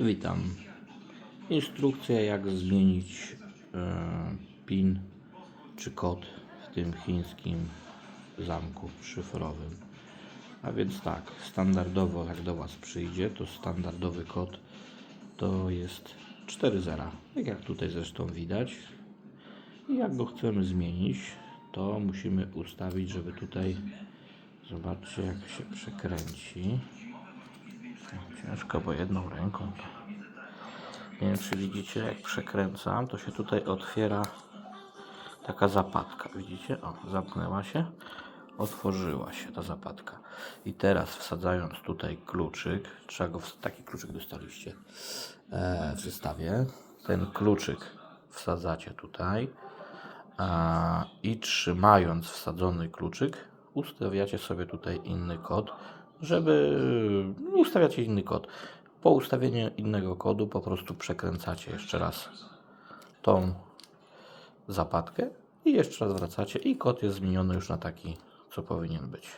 Witam. Instrukcja jak zmienić e, PIN czy kod w tym chińskim zamku szyfrowym. A więc tak, standardowo jak do Was przyjdzie, to standardowy kod to jest 4 zera. Tak jak tutaj zresztą widać. I jak go chcemy zmienić, to musimy ustawić, żeby tutaj zobaczcie jak się przekręci. Ciężko, bo jedną ręką. Nie wiem, czy widzicie, jak przekręcam, to się tutaj otwiera taka zapadka. Widzicie? O, zamknęła się, otworzyła się ta zapadka. I teraz wsadzając tutaj kluczyk, trzeba go, taki kluczyk dostaliście e, w zestawie. Ten kluczyk wsadzacie tutaj i trzymając wsadzony kluczyk, ustawiacie sobie tutaj inny kod, żeby ustawiacie inny kod. Po ustawieniu innego kodu po prostu przekręcacie jeszcze raz tą zapadkę i jeszcze raz wracacie i kod jest zmieniony już na taki, co powinien być.